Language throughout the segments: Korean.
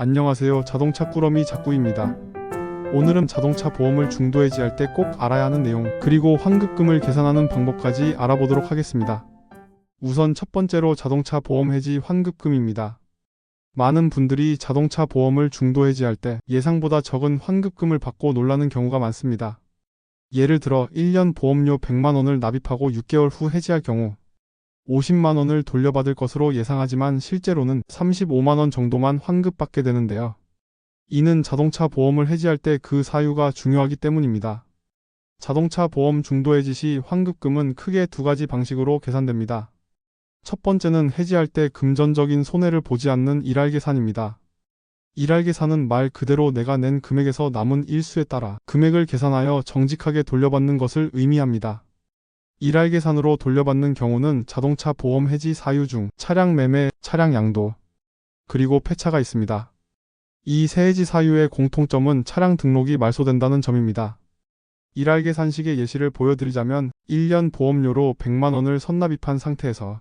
안녕하세요. 자동차 꾸러미 작구입니다. 오늘은 자동차 보험을 중도 해지 할 때 꼭 알아야 하는 내용, 그리고 환급금을 계산하는 방법까지 알아보도록 하겠습니다. 우선 첫 번째로 자동차 보험 해지 환급금입니다. 많은 분들이 자동차 보험을 중도 해지할 때 예상보다 적은 환급금을 받고 놀라는 경우가 많습니다. 예를 들어 1년 보험료 100만 원을 납입하고 6개월 후 해지할 경우 50만 원을 돌려받을 것으로 예상하지만 실제로는 35만 원 정도만 환급받게 되는데요. 이는 자동차 보험을 해지할 때 그 사유가 중요하기 때문입니다. 자동차 보험 중도 해지 시 환급금은 크게 두 가지 방식으로 계산됩니다. 첫 번째는 해지할 때 금전적인 손해를 보지 않는 일할 계산입니다. 일할 계산은 말 그대로 내가 낸 금액에서 남은 일수에 따라 금액을 계산하여 정직하게 돌려받는 것을 의미합니다. 일할 계산으로 돌려받는 경우는 자동차 보험 해지 사유 중 차량 매매, 차량 양도, 그리고 폐차가 있습니다. 이 세 해지 사유의 공통점은 차량 등록이 말소된다는 점입니다. 일할 계산식의 예시를 보여드리자면 1년 보험료로 100만 원을 선납입한 상태에서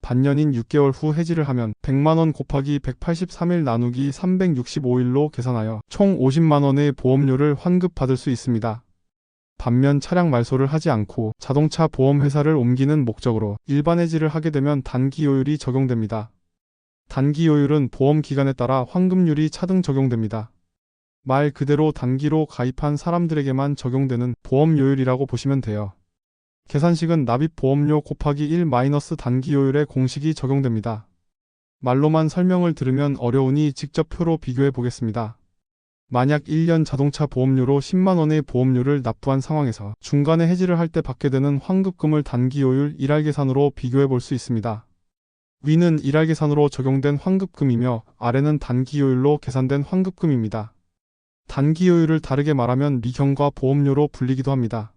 반년인 6개월 후 해지를 하면 100만 원 곱하기 183일 나누기 365일로 계산하여 총 50만 원의 보험료를 환급받을 수 있습니다. 반면 차량 말소를 하지 않고 자동차 보험 회사를 옮기는 목적으로 일반 해지를 하게 되면 단기 요율이 적용됩니다. 단기 요율은 보험 기간에 따라 환급률이 차등 적용됩니다. 말 그대로 단기로 가입한 사람들에게만 적용되는 보험 요율이라고 보시면 돼요. 계산식은 납입 보험료 곱하기 1 마이너스 단기 요율의 공식이 적용됩니다. 말로만 설명을 들으면 어려우니 직접 표로 비교해 보겠습니다. 만약 1년 자동차 보험료로 10만원의 보험료를 납부한 상황에서 중간에 해지를 할 때 받게 되는 환급금을 단기 요율 일할 계산으로 비교해 볼 수 있습니다. 위는 일할 계산으로 적용된 환급금이며 아래는 단기 요율로 계산된 환급금입니다. 단기 요율을 다르게 말하면 미경과 보험료로 불리기도 합니다.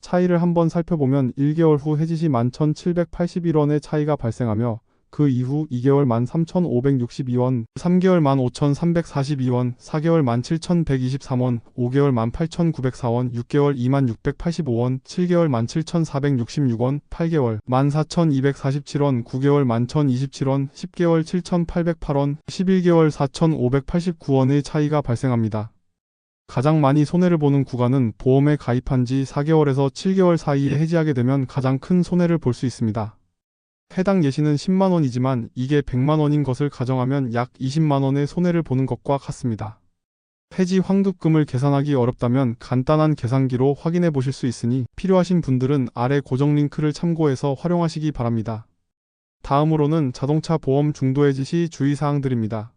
차이를 한번 살펴보면 1개월 후 해지 시 11,781원의 차이가 발생하며 그 이후 2개월 13,562원, 3개월 15,342원, 4개월 17,123원, 5개월 18,904원, 6개월 26,85원, 7개월 17,466원, 8개월 14,247원, 9개월 11,027원, 10개월 7,808원, 11개월 4,589원의 차이가 발생합니다. 가장 많이 손해를 보는 구간은 보험에 가입한 지 4개월에서 7개월 사이에 해지하게 되면 가장 큰 손해를 볼 수 있습니다. 해당 예시는 10만원이지만 이게 100만원인 것을 가정하면 약 20만원의 손해를 보는 것과 같습니다. 해지 환급금을 계산하기 어렵다면 간단한 계산기로 확인해 보실 수 있으니 필요하신 분들은 아래 고정 링크를 참고해서 활용하시기 바랍니다. 다음으로는 자동차 보험 중도 해지 시 주의사항들입니다.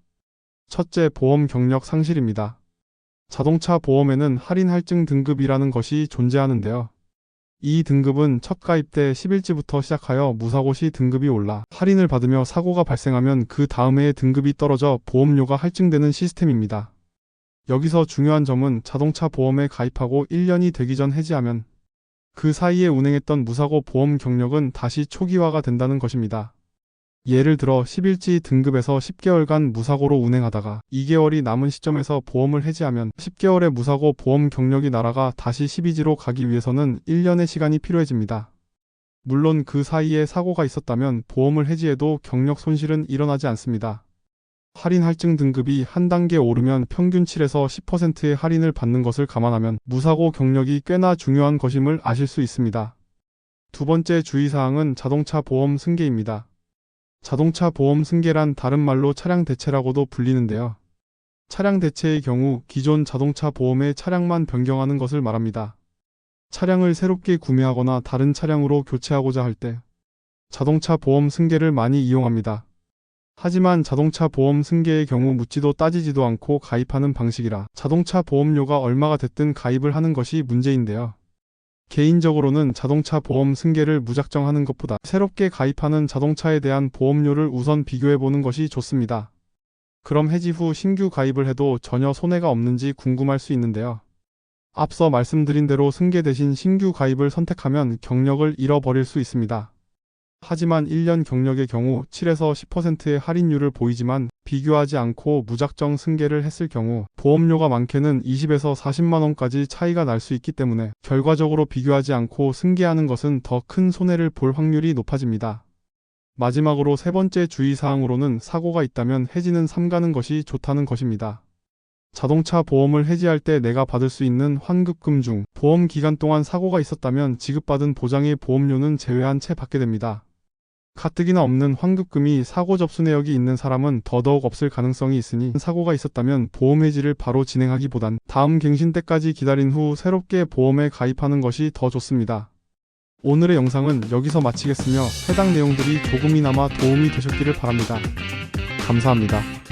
첫째, 보험 경력 상실입니다. 자동차 보험에는 할인 할증 등급이라는 것이 존재하는데요. 이 등급은 첫 가입 때 10일지부터 시작하여 무사고 시 등급이 올라 할인을 받으며 사고가 발생하면 그 다음 해에 등급이 떨어져 보험료가 할증되는 시스템입니다. 여기서 중요한 점은 자동차 보험에 가입하고 1년이 되기 전 해지하면 그 사이에 운행했던 무사고 보험 경력은 다시 초기화가 된다는 것입니다. 예를 들어 10일지 등급에서 10개월간 무사고로 운행하다가 2개월이 남은 시점에서 보험을 해지하면 10개월의 무사고 보험 경력이 날아가 다시 12지로 가기 위해서는 1년의 시간이 필요해집니다. 물론 그 사이에 사고가 있었다면 보험을 해지해도 경력 손실은 일어나지 않습니다. 할인 할증 등급이 한 단계 오르면 평균 7에서 10%의 할인을 받는 것을 감안하면 무사고 경력이 꽤나 중요한 것임을 아실 수 있습니다. 두 번째 주의사항은 자동차 보험 승계입니다. 자동차 보험 승계란 다른 말로 차량 대체라고도 불리는데요. 차량 대체의 경우 기존 자동차 보험의 차량만 변경하는 것을 말합니다. 차량을 새롭게 구매하거나 다른 차량으로 교체하고자 할 때 자동차 보험 승계를 많이 이용합니다. 하지만 자동차 보험 승계의 경우 묻지도 따지지도 않고 가입하는 방식이라 자동차 보험료가 얼마가 됐든 가입을 하는 것이 문제인데요. 개인적으로는 자동차 보험 승계를 무작정 하는 것보다 새롭게 가입하는 자동차에 대한 보험료를 우선 비교해 보는 것이 좋습니다. 그럼 해지 후 신규 가입을 해도 전혀 손해가 없는지 궁금할 수 있는데요. 앞서 말씀드린 대로 승계 대신 신규 가입을 선택하면 경력을 잃어버릴 수 있습니다. 하지만 1년 경력의 경우 7에서 10%의 할인율을 보이지만 비교하지 않고 무작정 승계를 했을 경우 보험료가 많게는 20에서 40만원까지 차이가 날 수 있기 때문에 결과적으로 비교하지 않고 승계하는 것은 더 큰 손해를 볼 확률이 높아집니다. 마지막으로 세 번째 주의사항으로는 사고가 있다면 해지는 삼가는 것이 좋다는 것입니다. 자동차 보험을 해지할 때 내가 받을 수 있는 환급금 중 보험 기간 동안 사고가 있었다면 지급받은 보장의 보험료는 제외한 채 받게 됩니다. 가뜩이나 없는 환급금이 사고 접수 내역이 있는 사람은 더더욱 없을 가능성이 있으니 사고가 있었다면 보험 해지를 바로 진행하기보단 다음 갱신 때까지 기다린 후 새롭게 보험에 가입하는 것이 더 좋습니다. 오늘의 영상은 여기서 마치겠으며 해당 내용들이 조금이나마 도움이 되셨기를 바랍니다. 감사합니다.